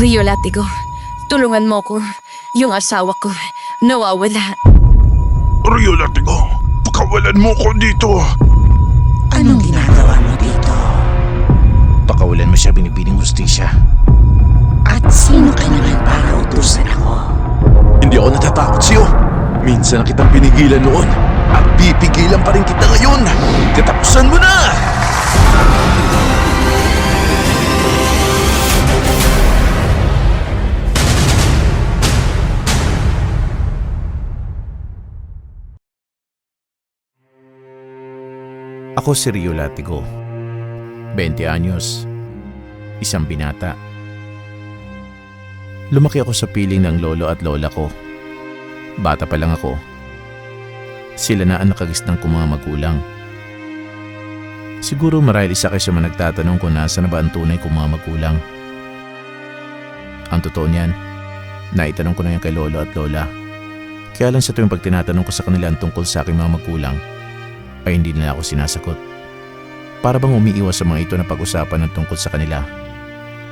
Rio Latigo, tulungan mo ko. Yung asawa ko, nawawala. Rio Latigo, pakawalan mo ko dito. Anong ginagawa mo dito? Pakawalan mo siya binibining hustisya. At sino ka naman para utusan ako? Hindi ako natatakot sa'yo. Minsan na kitang pinigilan noon. At pipigilan pa rin kita ngayon. Katapusan mo na! Ako si Rio Latigo. 20 anyos. Isang binata. Lumaki ako sa piling ng lolo at lola ko. Bata pa lang ako. Sila na ang nakagisnang kong mga magulang. Siguro marahil isa kayo sa mga nagtatanong kung nasa na ba ang tunay kong mga magulang. Ang totoo niyan, naitanong ko na yan kay lolo at lola. Kaya lang sa tuwing pag tinatanong ko sa kanila ang tungkol sa aking mga magulang, ay hindi nila ako sinasagot. Para bang umiiwas sa mga ito na pag-usapan ng tungkol sa kanila.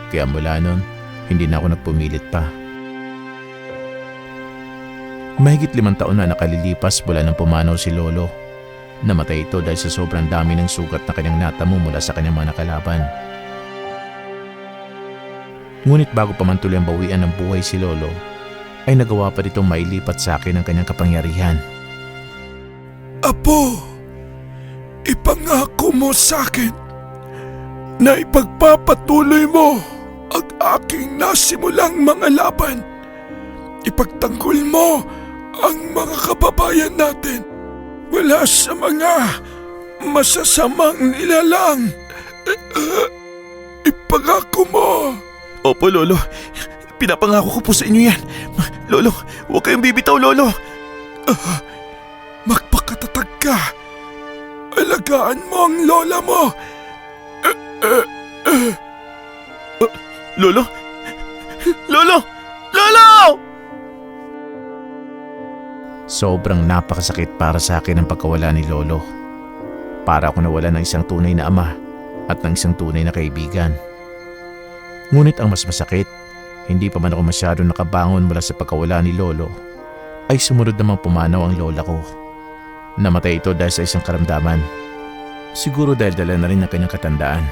Kaya mula noon, hindi na ako nagpumilit pa. Mahigit limang taon na nakalilipas mula nang pumanaw si Lolo. Namatay ito dahil sa sobrang dami ng sugat na kanyang natamo mula sa kanyang mga nakalaban. Ngunit bago pa man tuloy ang bawian ng buhay si Lolo, ay nagawa pa ditong mailipat sa akin ang kanyang kapangyarihan. Apo, ipangako mo sa akin na ipagpapatuloy mo ang aking nasimulang mga laban. Ipagtanggol mo ang mga kababayan natin mula sa mga masasamang nilalang. Ipangako mo. Opo, Lolo. Pinapangako ko po sa inyo yan. Lolo, huwag kayong bibitaw, Lolo. Magpakatatag ka. Alagaan mo ang lola mo. Lolo? Lolo! Lolo! Sobrang napakasakit para sa akin ang pagkawala ni Lolo. Para ako nawala ng isang tunay na ama at ng isang tunay na kaibigan. Ngunit ang mas masakit, hindi pa man ako masyado nakabangon mula sa pagkawala ni Lolo, ay sumunod namang pumanaw ang lola ko. Namatay ito dahil sa isang karamdaman. Siguro dahil dala na rin ng kanyang katandaan,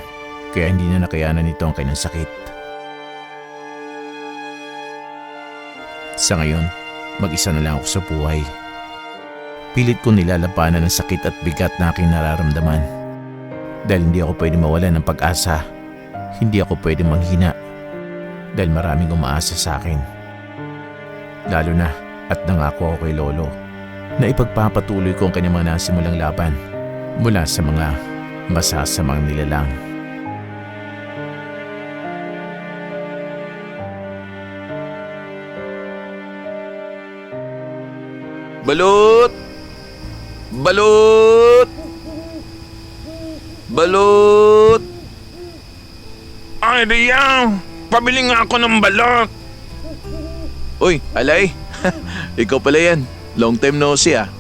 kaya hindi na nakayanan nito ang kanyang sakit. Sa ngayon, mag-isa na lang ako sa buhay. Pilit ko nilalabanan ang sakit at bigat na aking nararamdaman. Dahil hindi ako pwede mawalan ng pag-asa. Hindi ako pwede manghina. Dahil maraming umaasa sa akin. Lalo na at nangako ako kay Lolo na ipagpapatuloy ko ang kanyang mga nasimulang laban mula sa mga masasamang nilalang. Balut! Balut! Balut! Ay, Ria, pabili nga ako ng balot. Uy, Alay! Ikaw pala yan. Long time no see ah.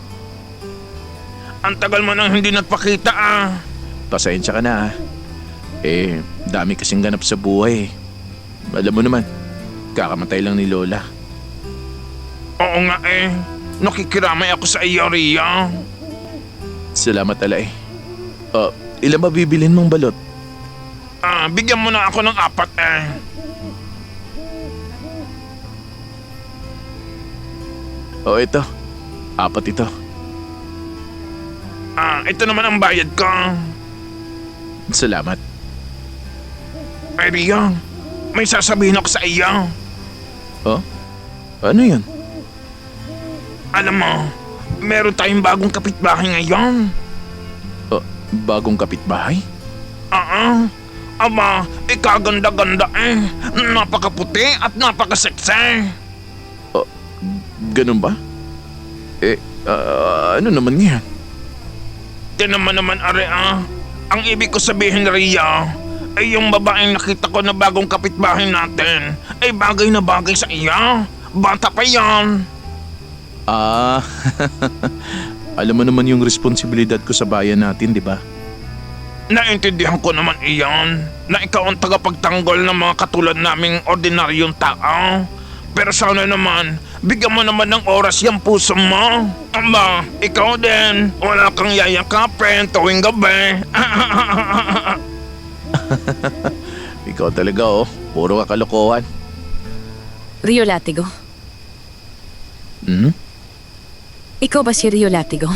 Ang tagal mo nang hindi nagpakita ah. Pasensya ka na ah. Eh, dami kasing ganap sa buhay. Alam mo naman, kakamatay lang ni Lola. Oo nga eh. Nakikiramay ako sa iyo, Ria. Salamat Alay. Oh, ilan ba bibilin mong balot? Ah, bigyan mo na ako ng apat eh. Oh, ito. Apat ito. Ah, ito naman ang bayad ko. Salamat. Ria, may sasabihin ako sa iyo. Oh? Ano yun? Alam mo, meron tayong bagong kapitbahay ngayon. Oh, bagong kapitbahay? Oo. Aba, ikaganda-ganda eh. Napakaputi at napakaseksi. Ganun ba? Eh, ah, ano naman yan? Tinaman naman are ah. Ang ibig ko sabihin, Ria, ay yung babaeng nakita ko na bagong kapitbahay natin ay bagay na bagay sa iya. Bata pa yan. Ah, alam mo naman yung responsibilidad ko sa bayan natin, di ba? Naintindihan ko naman iyan na ikaw ang tagapagtanggol ng mga katulad naming ordinaryong tao. Pero sana naman, bigyan mo naman ng oras yung puso mo. Aba, ikaw din. Wala kang yayakapin tuwing gabi. Ikaw talaga oh, puro kakalokohan. Rio Latigo. Hmm? Ikaw ba si Rio Latigo?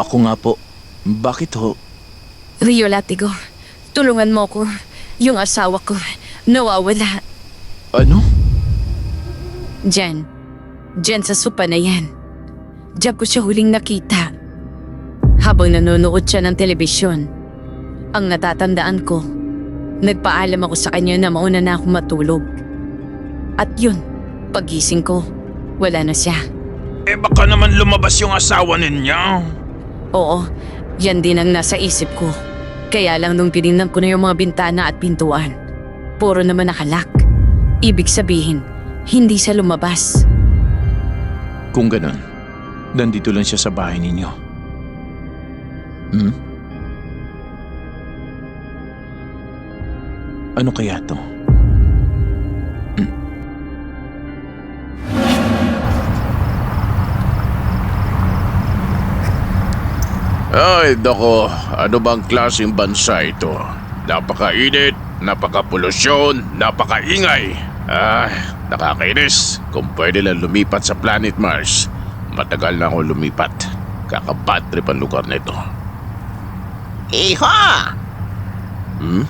Ako nga po. Bakit ho? Rio Latigo, tulungan mo ko. Yung asawa ko, nawawala. Ano? Diyan. Diyan sa sopa na yan. Diyan ko siya huling nakita. Habang nanonood siya ng telebisyon. Ang natatandaan ko, nagpaalam ako sa kanya na mauna na ako matulog. At yun, pagising ko, wala na siya. eh baka naman lumabas yung asawa ninyo. Oo, yan din ang nasa isip ko. Kaya lang nung tinignan ko na yung mga bintana at pintuan, puro naman nakalak. Ibig sabihin, hindi siya lumabas. Kung ganun, nandito lang siya sa bahay ninyo. Hmm? Ano kaya to? Hmm. Ay, dako. Ano bang klaseng bansa ito? Napakainit, napakapolusyon, napakaingay. Ah, nakakainis. Kung pwede lang lumipat sa planet Mars, matagal na ako lumipat. Kakabad trip ang lugar nito. Iho, Hmm?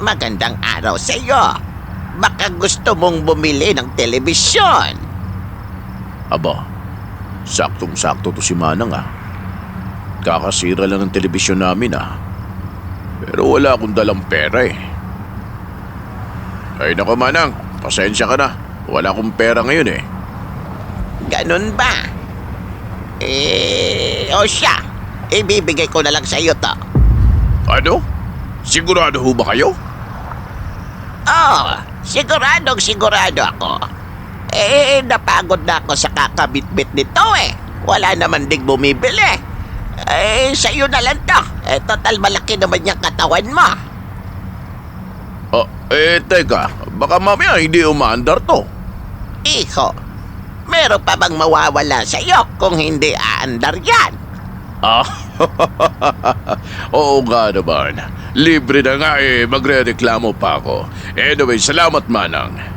magandang araw sa iyo. Baka gusto mong bumili ng telebisyon. Aba, saktong-sakto to si Manang ah. Kakasira lang ng telebisyon namin ah. Pero wala akong dalang pera eh. Ay nako Manang, pasensya ka na. Wala akong pera ngayon eh. Ganun ba? Eh, o siya. Ibibigay ko na lang sa iyo to. Ano? Sigurado ho ba kayo? Oh, siguradong sigurado ako. Eh, napagod na ako sa kakabitbit nito eh. Wala naman ding bumibili. Eh, sa iyo na lang to. Eh, total malaki naman yung katawan mo. Eh teka, baka mamaya hindi umaandar to. Iho, meron pa bang mawawala sa iyo kung hindi aandar yan? Ah, oo nga naman. Libre na nga eh, magre-reklamo pa ako. Anyway, salamat Manang.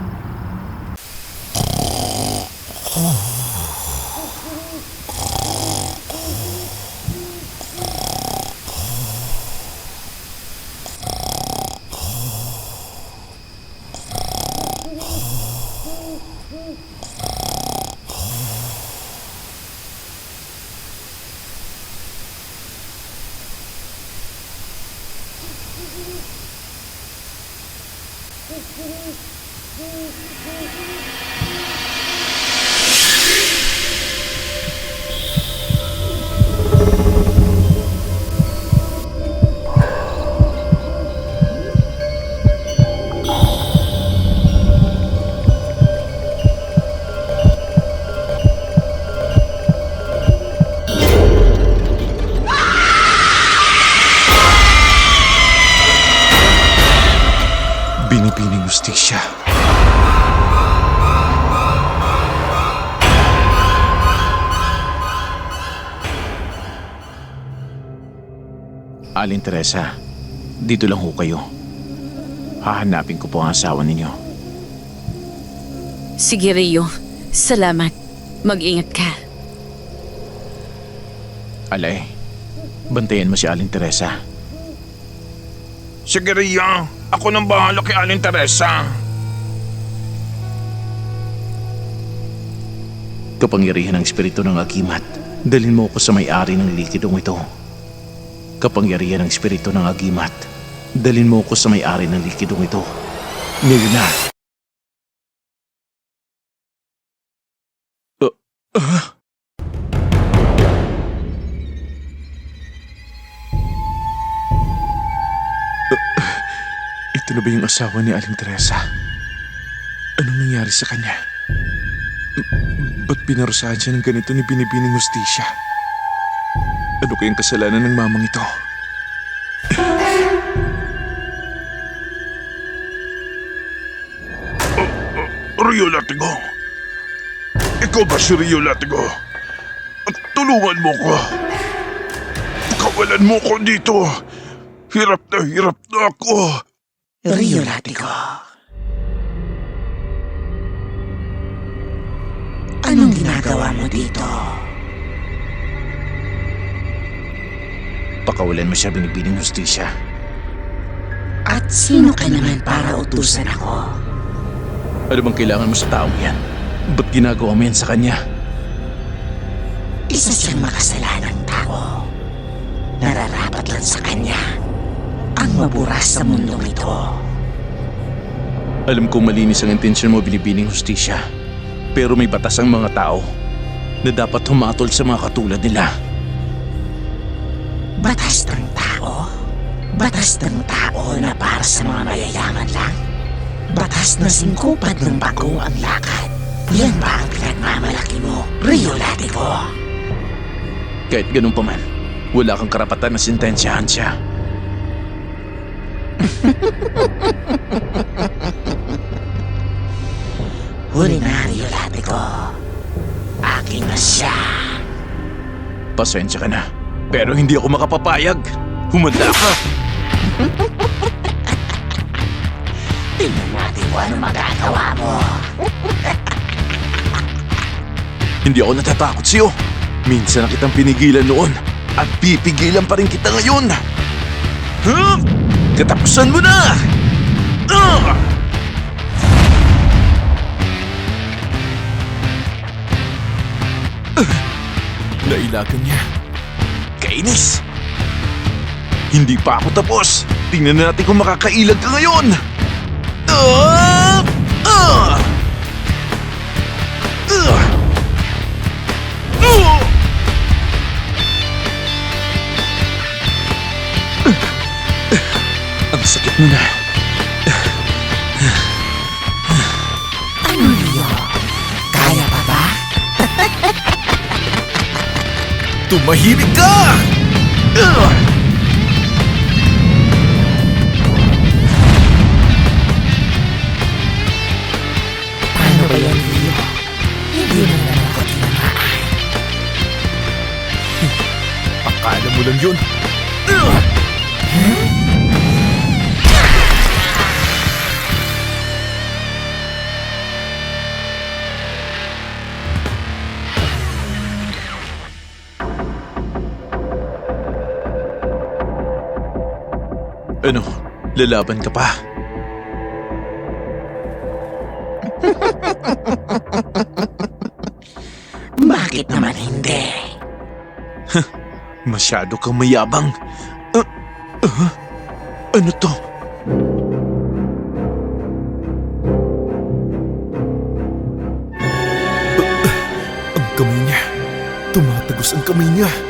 Binibining Alin Teresa, dito lang ho kayo. Hahanapin ko po ang asawa ninyo. Sige Rio, salamat. Mag-ingat ka. Alay, bantayan mo si Alin Teresa. Sige Ria, ako nang bahala kay Aling Teresa. Kapangyarihan ng Espiritu ng Agimat, dalhin mo ko sa may-ari ng likidong ito. Kapangyarihan ng Espiritu ng Agimat, dalhin mo ko sa may-ari ng likidong ito. Ngayon na! Ito na ba yung asawa ni Aling Teresa? Anong nangyari sa kanya? Ba't pinarusahan siya ng ganito ni Binibining Hustisya? Ano kayang kasalanan ng mamang ito? Uh, uh, Rio Latigo! Ikaw ba si Rio Latigo? Tulungan mo ko! Kawalan mo ko dito! Hirap na hirap na ako! Rio Latigo! Anong ginagawa mo dito? Pakawalan mo siya binibining hustisya. At sino ka naman para utusan ako? Ano bang kailangan mo sa taong yan? Ba't ginagawa mo yan sa kanya? Isa siyang makasalanang tao. Nararapat lang sa kanya ang maburas sa mundong ito. Alam kong malinis ang intensyon mo binibining hustisya. Pero may batas ang mga tao na dapat humatol sa mga katulad nila. Batas ng tao? Batas ng tao na para sa mga mayayaman lang? Batas na singkupad ng bago ang lakad? Yan ba ang pinagmamalaki mo, Rio Latigo? Kahit ganun pa man, wala kang karapatan na sintensyahan siya. Huli na, Rio Latigo. Akin na siya. Pasensya ka na. Pero hindi ako makapapayag. Humanda ka. Tingnan natin kung ano magagawa mo. Hindi ako natatakot sa'yo. Minsan na kitang pinigilan noon at pipigilan pa rin kita ngayon. Huh? Katapusan mo na! Ah! Ah! Nailagan niya. Kainis! Hindi pa ako tapos. Tingnan natin kung makakailag ka ngayon. Ah! Ah! Ah! Ah! Ang sakit mo na. Tumahimik ka! Ah! Paano ba yan, Rio? Hindi mo naman ako tinamaan. Akala mo lang yun. Ano? Lalaban ka pa? Bakit naman hindi? Masyado kang mayabang. Ah, ah, ano to? Ah, ang kamay niya. Tumatagos ang kamay niya.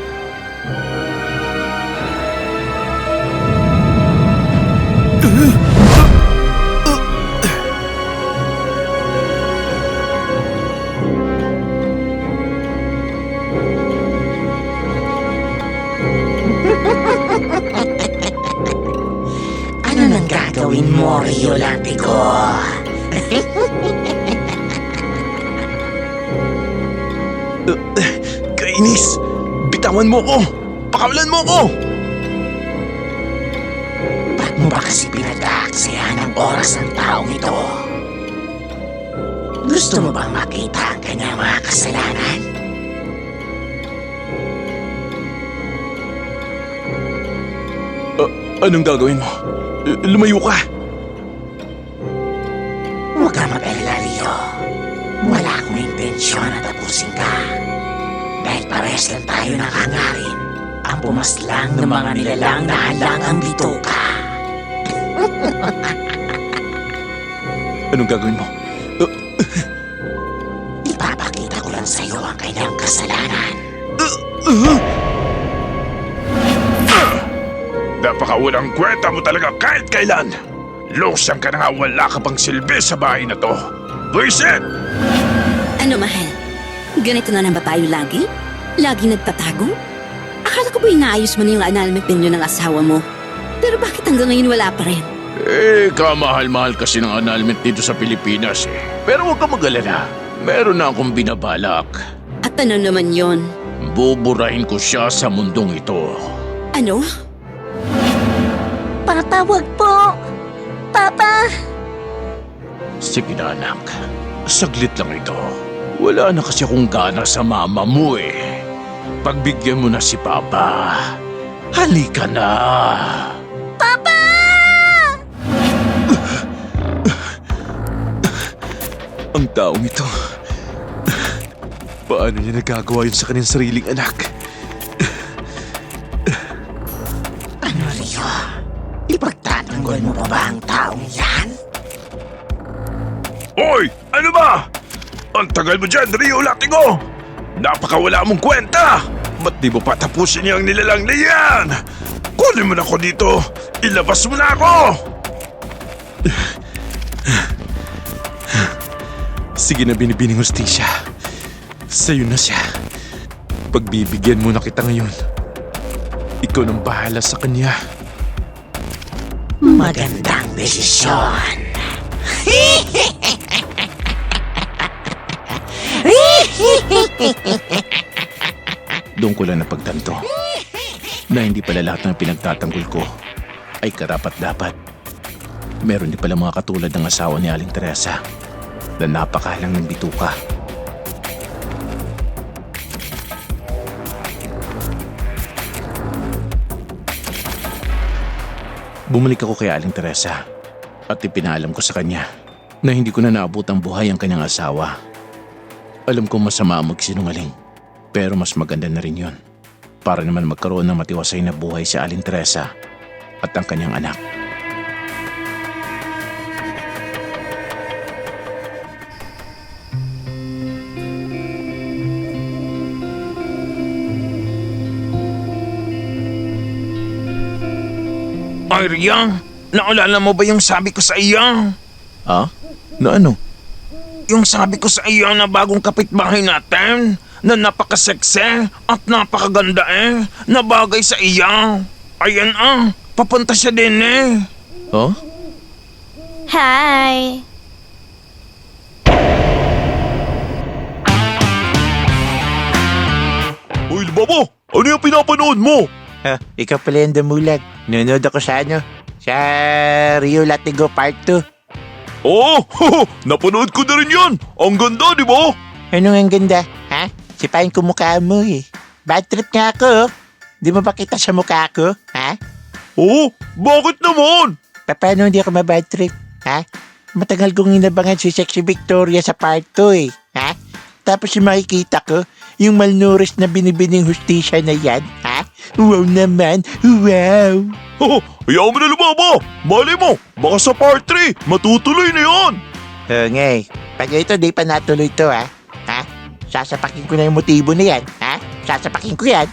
Kainis! Bitawan mo ko! Pakawalan mo ko! Ba't mo ba kasi pinag-aaksayahan ang oras ng taong ito? Gusto mo bang makita ang kanyang mga kasalanan? Anong gagawin mo? L- Lumayo ka! Pumaslang ng mga nilalang na halangang bituka. Anong gagawin mo? Ipapakita ko lang sa'yo ang kanyang kasalanan. Napakawalang kwenta mo talaga kahit kailan. Losyang ka na nga wala ka pang silbi sa bahay na to. Buisit! Ano, mahal? Ganito na lang ba tayo lagi? Lagi nagtatago? Akala ko ba inaayos mo na yung annulment ninyo ng asawa mo? Pero bakit hanggang ngayon wala pa rin? Eh, kamahal-mahal kasi ng annulment dito sa Pilipinas eh. Pero huwag ka mag-alala. Meron na akong binabalak. At ano naman yon? Buburahin ko siya sa mundong ito. Ano? Patawag po! Papa! Sige na anak, saglit lang ito. Wala na kasi akong gana sa mama mo eh. Pagbigyan mo na si Papa. Halika na. Ang taong ito. Paano niya nagagawa yun sa kanyang sariling anak? Ano, Rio? Ipagtatanggol mo pa ba ang taong yan? Hoy! Ano ba? Ang tagal mo dyan, Rio Latigo! Napakawala mong kwenta! Ba't di mo pa tapusin yung nilalang na yan? Kunin mo na ako dito! Ilabas mo na ako! Sige na binibining hustisya. Sa'yo na siya. Pagbibigyan mo na kita ngayon. Ikaw nang bahala sa kanya. Magandang desisyon. Doon ko lang napagtanto na hindi pala lahat ng pinagtatanggol ko ay karapat-dapat. Meron din pala mga katulad ng asawa ni Aling Teresa na napakahalang ng bituka. Bumalik ako kay Aling Teresa at ipinaalam ko sa kanya na hindi ko na naabot ang buhay ang kanyang asawa. Alam kong masama ang magsinungaling pero mas maganda na rin yon para naman magkaroon ng matiwasay na buhay si Aling Teresa at ang kanyang anak. Ria, naalala mo ba yung sabi ko sa iyo? Ha? Na ano? Yung sabi ko sa iyo na bagong kapitbahay natin na napakaseksi at napakaganda eh, na bagay sa iyo. Ayan ah, papunta siya din eh. Oh? Hi! Uy, Babo, ano yung pinapanood mo? Ha, ikaw pala yung damulag. Nanonood ako sa ano? Sa Rio Latigo Part 2. Oo, napanood ko na rin yan. Ang ganda, di ba? Ano ang ganda? Ha? Sipain ko mukha mo eh. Bad trip nga ako. oh. Di mo ba kita sa mukha ko? Ha? Oo, bakit naman? Pa- Paano hindi ako mabad trip? Ha? Matagal kong inabangan si Sexy Victoria sa part 2 eh. Ha? Tapos yung makikita ko, yung malnourished na binibining hustisya na yan. Ha? Wow naman. Wow. Oh, ayaw mo na lumaba. Mali mo, baka sa part 3, matutuloy na yan. Oo nga eh. Pag ito, di pa natuloy to ha. Ha? Sasapakin ko na yung motibo na yan. Ha? Sasapakin ko yan.